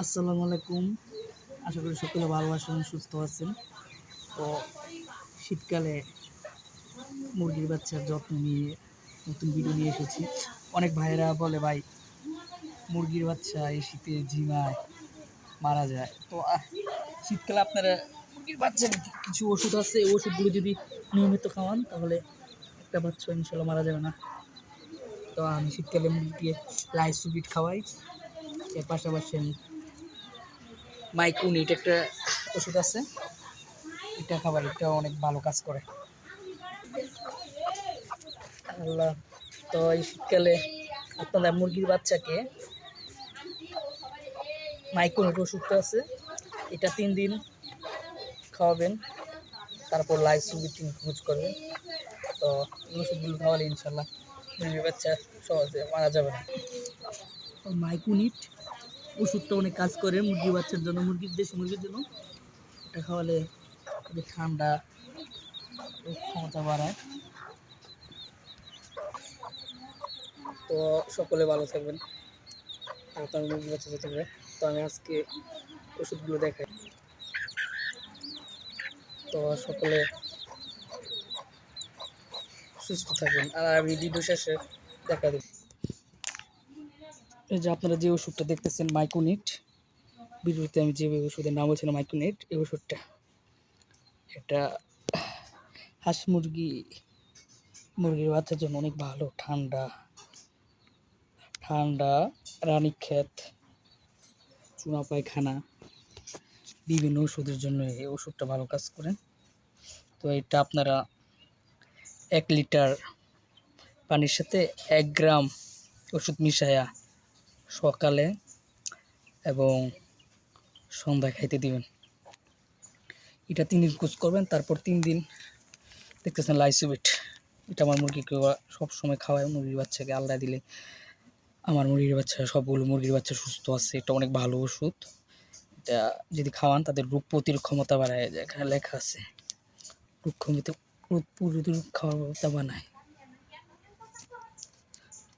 আসসালামু আলাইকুম। আশা করি সকলে ভালো আছেন, সুস্থ আছেন। তো শীতকালে মুরগির বাচ্চার যত্ন নিয়ে নতুন ভিডিও নিয়ে এসেছি। অনেক ভাইয়েরা বলে, ভাই, মুরগির বাচ্চা এই শীতে ঝিমায় মারা যায়। তো শীতকালে আপনারা মুরগির বাচ্চার কিছু ওষুধ আছে? এই ওষুধগুলো যদি নিয়মিত খাওয়ান, তাহলে একটা বাচ্চা ইনশাল্লাহ মারা যাবে না। তো আমি শীতকালে মুরগিকে লাইসুবিট খাওয়াই। এর পাশাপাশি আমি মাইকুনিট একটা ওষুধ আছে। এটা খাবার এটা অনেক ভালো কাজ করে। আল্লাহ তো এই শীতকালে আপনারা মুরগির বাচ্চাকে মাইকুনিট ওষুধটা আছে। এটা তিন দিন খাওয়াবেন, তারপর লাইসুবি তিন ইউজ করবেন। তো এই ওষুধগুলো খাওয়ালে ইনশাল্লাহ মুরগির বাচ্চা সহজে মারা যাবে না। মাইকুনিট ওষুধটা অনেক কাজ করে, মুরগি বাচ্চার জন্য, মুরগির, দেশি মুরগির জন্য। এটা খাওয়ালে ঠান্ডা ক্ষমতা বাড়ায়। তো সকলে ভালো থাকবেন। আমি মুরগির বাচ্চা যেতে পারে তো আমি আজকে ওষুধগুলো দেখাই। তো সকলে সুস্থ থাকবেন। আর আমি ভিডিও শেষে দেখা দেব এই যে আপনারা যে ওষুধটা দেখতেছেন মাইকোনিট বিরুদ্ধে আমি যে ওষুধের নাম বলছিলাম মাইকোনিট এই ওষুধটা। এটা হাঁস মুরগি, মুরগির বাচ্চার জন্য অনেক ভালো, ঠান্ডা ঠান্ডা রানীক্ষেত চুনা পায়খানা, বিভিন্ন ওষুধের জন্য এই ওষুধটা ভালো কাজ করে। তো এটা আপনারা এক লিটার পানির সাথে এক গ্রাম ওষুধ মিশায়া সকালে এবং সন্ধ্যায় খাইতে দিবেন। এটা তিন দিন কুচ করবেন, তারপর তিন দিন দেখতেছেন লাইসুবিট। এটা আমার মুরগিকে সব সময় খাওয়ায়, মুরগির বাচ্চাকে আলাদা দিলে আমার মুরগির বাচ্চা, সবগুলো মুরগির বাচ্চা সুস্থ আছে, এটা অনেক ভালো ওষুধ। এটা যদি খাওয়ান, তাদের রোগ প্রতিরোধ ক্ষমতা বাড়ায় যায়, এখানে লেখা আছে। রোগ ক্ষমতা, রোগ প্রতিরোধ ক্ষমতা বানায়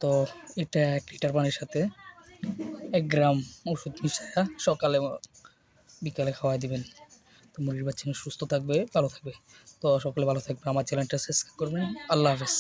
তো এটা এক লিটার পানির সাথে এক গ্রাম ওষুধ মিশায়া সকালে বিকালে খাওয়াই দিবেন। তো মুরগির বাচ্চা সুস্থ থাকবে, ভালো থাকবে। তো সকলে ভালো থাকবে। আমার চ্যানেলটা সাবস্ক্রাইব করবেন। আল্লাহ হাফেজ।